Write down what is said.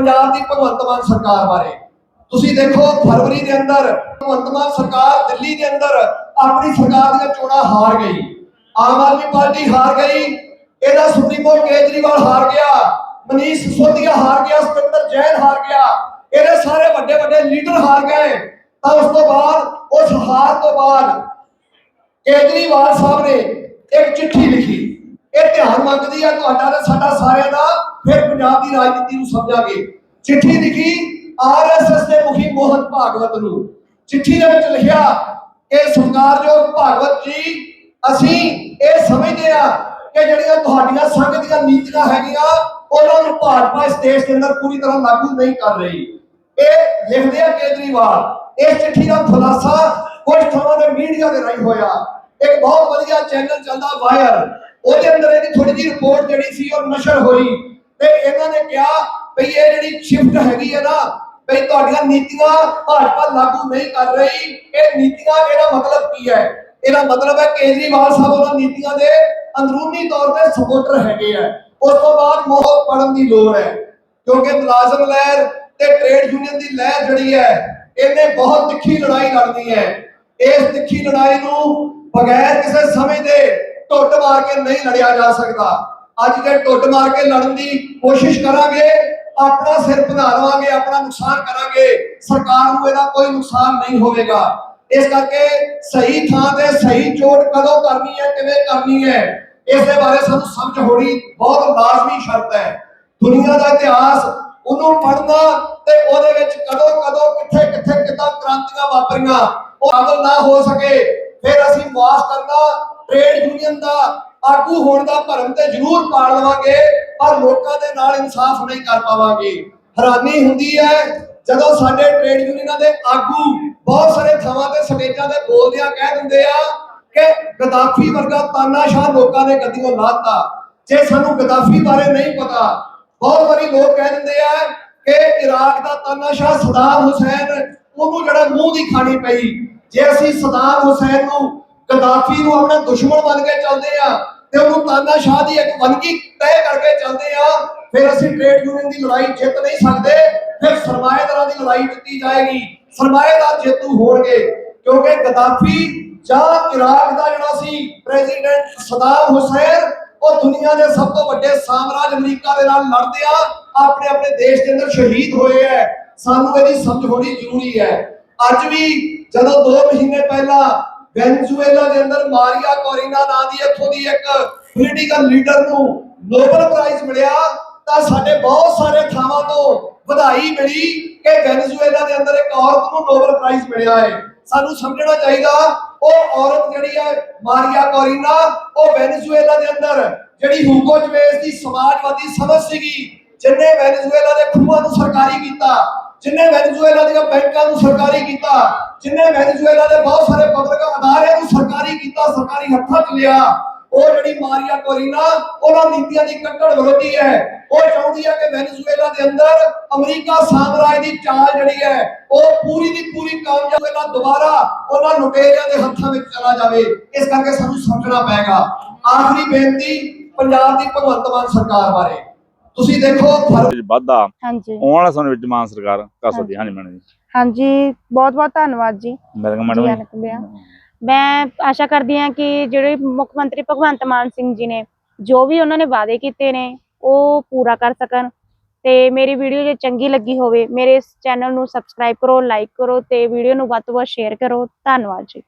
ਪੰਜਾਬ ਦੀ ਭਗਵੰਤ ਮਾਨ ਸਰਕਾਰ ਬਾਰੇ। ਤੁਸੀਂ ਦੇਖੋ, ਫਰਵਰੀ ਦੇ ਅੰਦਰ ਭਗਵੰਤ ਮਾਨ ਸਰਕਾਰ ਦਿੱਲੀ ਦੇ ਅੰਦਰ ਆਪਣੀ ਸਰਕਾਰ ਦੀਆਂ ਚੋਣਾਂ ਹਾਰ ਗਈ। ਆਮ ਆਦਮੀ ਪਾਰਟੀ ਹਾਰ ਗਈ, ਇਹਦਾ ਸੁਪਰੀਮੋ ਕੇਜਰੀਵਾਲ ਹਾਰ ਗਿਆ, ਮਨੀਸ਼ ਸਿਸੋਦੀਆ ਹਾਰ ਗਿਆ, ਸਤਿੰਦਰ ਜੈਨ ਹਾਰ ਗਿਆ, ਇਹਦੇ ਸਾਰੇ ਵੱਡੇ ਵੱਡੇ ਲੀਡਰ ਹਾਰ ਗਏ। ਤਾਂ ਉਸ ਤੋਂ ਬਾਅਦ, ਉਸ ਹਾਰ ਤੋਂ ਬਾਅਦ ਕੇਜਰੀਵਾਲ ਸਾਹਿਬ ਨੇ ਇੱਕ ਚਿੱਠੀ ਲਿਖੀ। ਇਹ ਧਿਆਨ ਮੰਗਦੀ ਹੈ ਤੁਹਾਡਾ ਤੇ ਸਾਡਾ ਸਾਰਿਆਂ ਦਾ, ਫਿਰ ਪੰਜਾਬ ਦੀ ਰਾਜਨੀਤੀ ਨੂੰ ਸਮਝਾਂਗੇ। ਚਿੱਠੀ ਲਿਖੀ ਆਰਐਸਐਸ ਦੇ ਮੁਖੀ ਮੋਹਨ ਭਾਗਵਤ ਨੂੰ। ਚਿੱਠੀ ਦੇ ਵਿੱਚ ਲਿਖਿਆ, ਕਿ ਸਤਿਕਾਰਯੋਗ ਭਾਗਵਤ ਜੀ, ਅਸੀਂ ਇਹ ਸਮਝਦੇ ਆ ਕਿ ਜਿਹੜੀਆਂ ਤੁਹਾਡੀਆਂ ਸੰਘ ਦੀਆਂ ਨੀਤੀਆਂ ਹੈਗੀਆਂ, ਉਹਨਾਂ ਨੂੰ ਭਾਜਪਾ ਇਸ ਦੇਸ਼ ਦੇ ਅੰਦਰ ਪੂਰੀ ਤਰ੍ਹਾਂ ਲਾਗੂ ਨਹੀਂ ਕਰ ਰਹੀ। ਇਹ ਲਿਖਦੇ ਆ ਕੇਜਰੀਵਾਲ। ਇਸ ਚਿੱਠੀ ਦਾ ਖੁਲਾਸਾ ਕੁਝ ਥਾਵਾਂ ਦੇ ਮੀਡੀਆ ਦੇ ਰਾਹੀਂ ਹੋਇਆ। ਇੱਕ ਬਹੁਤ ਵਧੀਆ ਚੈਨਲ ਚੱਲਦਾ ਵਾਇਰ ਉਹਦੇ ਅੰਦਰ ਇਹਦੀ ਥੋੜੀ ਜਿਹੀ ਰਿਪੋਰਟ ਜਿਹੜੀ ਸੀ ਉਹ ਨਸ਼ਰ ਹੋਈ। ਤੇ ਇਹਨਾਂ ਨੇ ਕਿਹਾ ਵੀ ਇਹ ਜਿਹੜੀ ਸ਼ਿਫਟ ਹੈਗੀ ਹੈ ਨਾ, ਵੀ ਤੁਹਾਡੀਆਂ ਨੀਤੀਆਂ ਭਾਜਪਾ ਲਾਗੂ ਨਹੀਂ ਕਰ ਰਹੀ। ਇਹ ਨੀਤੀਆਂ ਇਹਦਾ ਮਤਲਬ ਕੀ ਹੈ? ਇਹਦਾ ਮਤਲਬ ਹੈ ਕੇਜਰੀਵਾਲ ਸਾਹਿਬ ਉਹਨਾਂ ਨੀਤੀਆਂ ਦੇ ਅੰਦਰੂਨੀ ਤੌਰ ਤੇ ਸਪੋਰਟਰ ਹੈਗੇ ਆ। ਉਸ ਤੋਂ ਬਾਅਦ ਮੋਹ ਪੜਨ ਦੀ ਲੋੜ ਹੈ। ਕਿਉਂਕਿ ਮੁਲਾਜ਼ਮ ਲਹਿਰ ਤੇ ਟ੍ਰੇਡ ਯੂਨੀਅਨ ਦੀ ਲਹਿਰ ਜਿਹੜੀ ਹੈ, ਇਹਨੇ ਬਹੁਤ ਤਿੱਖੀ ਲੜਾਈ ਲੜਨੀ ਹੈ। ਇਸ ਤਿੱਖੀ ਲੜਾਈ ਨੂੰ ਬਗੈਰ ਕਿਸੇ ਸਮੇਂ ਦੇ ਟੁੱਟ ਮਾਰ ਕੇ ਨਹੀਂ ਲੜਿਆ ਜਾ ਸਕਦਾ। ਅੱਜ ਜੇ ਟੁੱਟ ਮਾਰ ਕੇ ਲੜਨ ਦੀ ਕੋਸ਼ਿਸ਼ ਕਰਾਂਗੇ, ਆਪਣਾ ਸਿਰ ਬਣਾ ਆਪਣਾ ਨੁਕਸਾਨ ਕਰਾਂਗੇ, ਸਰਕਾਰ ਨੂੰ ਇਹਦਾ ਕੋਈ ਨੁਕਸਾਨ ਨਹੀਂ ਹੋਵੇਗਾ। ਇਸ ਕਰਕੇ ਸਹੀ ਥਾਂ ਤੇ ਸਹੀ ਚੋਟ ਕਦੋਂ ਕਰਨੀ ਹੈ, ਕਿਵੇਂ ਕਰਨੀ ਹੈ ਇਸ ਦੇ ਬਾਰੇ ਸਾਨੂੰ ਸਮਝ ਹੋਣੀ ਬਹੁਤ ਲਾਜ਼ਮੀ ਸ਼ਰਤ ਹੈ। ਦੁਨੀਆ ਦਾ ਇਤਿਹਾਸ, ਉਹਨੂੰ ਪੜ੍ਹਨਾ ਤੇ ਉਹਦੇ ਵਿੱਚ ਕਦੋਂ ਕਦੋਂ ਕਿੱਥੇ ਕਿੱਥੇ ਕਿੱਦਾਂ ਕ੍ਰਾਂਤੀਆਂ ਵਾਪਰੀਆਂ, ਉਹ ਅਮਲ ਨਾ ਹੋ ਸਕੇ, ਫਿਰ ਅਸੀਂ ਮੁਆਫ ਕਰਨਾ ਟ੍ਰੇਡ ਯੂਨੀਅਨ ਦਾ ਆਗੂ ਹੋਣ ਦਾ ਭਰਮ ਤੇ ਜ਼ਰੂਰ ਪਾਲ ਲਵਾਂਗੇ, ਪਰ ਲੋਕਾਂ ਦੇ ਨਾਲ ਇਨਸਾਫ ਨਹੀਂ ਕਰ ਪਾਵਾਂਗੇ। ਹੈਰਾਨੀ ਹੁੰਦੀ ਹੈ, ਜਦੋਂ ਸਾਡੇ ਟ੍ਰੇਡ ਯੂਨੀਅਨਾਂ ਦੇ ਆਗੂ ਬਹੁਤ ਸਾਰੇ ਥਾਵਾਂ ਤੇ ਸਟੇਜਾਂ ਤੇ ਬੋਲਦਿਆਂ ਕਹਿ ਦਿੰਦੇ ਆ ਕਿ ਗਦਾਫੀ ਵਰਗਾ ਤਾਨਾਸ਼ਾਹ ਲੋਕਾਂ ਨੇ ਗੱਦੀਆਂ ਲਾਤਾ। ਜੇ ਸਾਨੂੰ ਗਦਾਫੀ ਬਾਰੇ ਨਹੀਂ ਪਤਾ, ਬਹੁਤ ਵਾਰੀ ਲੋਕ ਕਹਿ ਦਿੰਦੇ ਆ ਕਿ ਇਰਾਕ ਦਾ ਤਾਨਾਸ਼ਾਹ ਸਦਾਮ ਹੁਸੈਨ, ਉਹਨੂੰ ਜਿਹੜਾ ਮੂੰਹ ਦੀ ਖਾਣੀ ਪਈ। ਜੇ ਅਸੀਂ ਸਦਾਮ ਹੁਸੈਨ ਨੂੰ ਗਦਾਫੀ ਨੂੰ ਆਪਣਾ ਦੁਸ਼ਮਣ ਬਣ ਕੇ ਚੱਲਦੇ ਆ ਤੇ ਉਹਨੂੰ ਤਾਨਾਸ਼ਾਹ ਦੀ ਇੱਕ ਵੰਨਗੀ ਤੈਅ ਕਰਕੇ ਚੱਲਦੇ ਆ। ਫਿਰ ਅਸੀਂ ਟ੍ਰੇਡ ਯੂਨੀਅਨ ਦੀ ਲੜਾਈ ਜਿੱਤ ਨਹੀਂ ਸਕਦੇ। ਫਿਰ ਸਰਮਾਏਦਾਰਾਂ ਦੀ ਲੜਾਈ ਜਿੱਤੀ ਜਾਏਗੀ। ਸਰਮਾਏਦਾਰ ਜੇਤੂ ਹੋਣਗੇ, ਕਿਉਂਕਿ ਗਦਾਫੀ ਜਾਂ ਇਰਾਕ ਦਾ ਜਿਹੜਾ ਸੀ ਪ੍ਰੈਜ਼ੀਡੈਂਟ ਸਦਾਮ ਹੁਸੈਨ, ਉਹ ਦੁਨੀਆ ਦੇ ਸਭ ਤੋਂ ਵੱਡੇ ਸਾਮਰਾਜ ਅਮਰੀਕਾ ਦੇ ਨਾਲ ਲੜਦੇ ਆ। ਆਪਣੇ ਆਪਣੇ ਦੇਸ਼ ਦੇ ਅੰਦਰ ਸ਼ਹੀਦ ਹੋਏ ਐ ਸਾਨੂੰ ਇਹਦੀ ਸਮਝ ਹੋਣੀ ਜ਼ਰੂਰੀ ਹੈ। ਅੱਜ ਵੀ ਜਦੋਂ 2 ਮਹੀਨੇ ਪਹਿਲਾਂ ਵੈਨਜ਼ੂਏਲਾ ਦੇ ਅੰਦਰ ਮਾਰੀਆ ਕੋਰੀਨਾ ਨਾਂ ਦੀ ਇੱਥੋਂ ਦੀ ਇੱਕ ਪੋਲੀਟੀਕਲ ਲੀਡਰ ਨੂੰ ਨੋਬਲ ਪ੍ਰਾਈਜ਼ ਮਿਲਿਆ, ਤਾਂ ਸਾਡੇ ਬਹੁਤ ਸਾਰੇ ਥਾਵਾਂ ਤੋਂ ਵਧਾਈ ਮਿਲੀ ਕਿ ਵੈਨਜ਼ੂਏਲਾ ਦੇ ਅੰਦਰ ਇੱਕ ਔਰਤ ਨੂੰ ਨੋਬਲ ਪ੍ਰਾਈਜ਼ ਮਿਲਿਆ ਹੈ। ਸਾਨੂੰ ਸਮਝਣਾ ਚਾਹੀਦਾ, ਉਹ ਔਰਤ ਜਿਹੜੀ ਹੈ ਮਾਰੀਆ ਕੋਰੀਨਾ, ਉਹ ਵੈਨਜ਼ੂਏਲਾ ਦੇ ਅੰਦਰ ਜਿਹੜੀ ਹੂਗੋ ਚਵੇਜ਼ ਦੀ ਸਮਾਜਵਾਦੀ ਸਮਝ ਸੀਗੀ, ਜਿਨੇ ਵੈਨਜ਼ੂਏਲਾ ਦੇ ਖੂਹਾਂ ਨੂੰ ਸਰਕਾਰੀ ਕੀਤਾ, ਜਿਨੇ ਵੈਨਜ਼ੂਏਲਾ ਦੀਆਂ ਬੈਂਕਾਂ ਨੂੰ ਸਰਕਾਰੀ ਕੀਤਾ, ਜਿਨੇ ਵੈਨਜ਼ੂਏਲਾ ਦੇ ਬਹੁਤ ਕੀਤਾ ਸਰਕਾਰੀ ਹੱਥਾਂ 'ਚ ਲਿਆ। ਉਹ ਜਿਹੜੀ ਮਾਰੀਆ ਕੋਰੀਨਾ ਉਹਨਾਂ ਨੀਤੀਆਂ ਦੀ ਕੱਟੜ ਵਿਰੋਧੀ ਹੈ। ਉਹ ਚਾਹੁੰਦੀ ਹੈ ਕਿ ਵੈਨਜ਼ੂਏਲਾ ਦੇ ਅੰਦਰ ਅਮਰੀਕਾ ਸਾਮਰਾਜ ਦੀ ਚਾਲ ਜਿਹੜੀ ਹੈ ਉਹ ਪੂਰੀ ਦੀ ਪੂਰੀ ਕਾਮਯਾਬ ਹੋਏਗਾ ਦੁਬਾਰਾ ਉਹਨਾਂ ਲੁਟੇਰਿਆਂ ਦੇ ਹੱਥਾਂ ਵਿੱਚ ਚਲਾ ਜਾਵੇ। ਇਸ ਕਰਕੇ ਸਾਨੂੰ ਸਮਝਣਾ ਪਏਗਾ। ਆਖਰੀ ਬੇਨਤੀ ਪੰਜਾਬ ਦੀ ਭਗਵੰਤ ਮਾਨ ਸਰਕਾਰ ਬਾਰੇ। ਤੁਸੀਂ ਦੇਖੋ ਵਾਧਾ ਹਾਂਜੀ। ਆਉਣ ਵਾਲੇ ਸਮੇਂ ਵਿੱਚ ਮਾਨ ਸਰਕਾਰ ਕਰ ਸਕਦੀ ਹੈ। ਹਾਂਜੀ ਮੈਡਮ ਜੀ। ਹਾਂਜੀ ਬਹੁਤ ਬਹੁਤ ਧੰਨਵਾਦ ਜੀ। ਮੇਰੇ ਕੋਲ ਜੀ। ਮੈਡਮ ਬਿਆ ਮੈਂ ਆਸ਼ਾ ਕਰਦੀ ਹਾਂ ਕਿ ਜਿਹੜੇ ਮੁੱਖ ਮੰਤਰੀ ਭਗਵੰਤ ਮਾਨ ਸਿੰਘ ਜੀ ਨੇ, ਜੋ ਵੀ ਉਹਨਾਂ ਨੇ ਵਾਅਦੇ ਕੀਤੇ ਨੇ, ਉਹ ਪੂਰਾ ਕਰ ਸਕਣ। ਤੇ ਮੇਰੀ ਵੀਡੀਓ ਜੇ ਚੰਗੀ ਲੱਗੀ ਹੋਵੇ, ਮੇਰੇ ਇਸ ਚੈਨਲ ਨੂੰ ਸਬਸਕ੍ਰਾਈਬ ਕਰੋ ਲਾਈਕ ਕਰੋ ਤੇ ਵੀਡੀਓ ਨੂੰ ਵੱਧ ਤੋਂ ਵੱਧ ਸ਼ੇਅਰ ਕਰੋ। ਧੰਨਵਾਦ ਜੀ।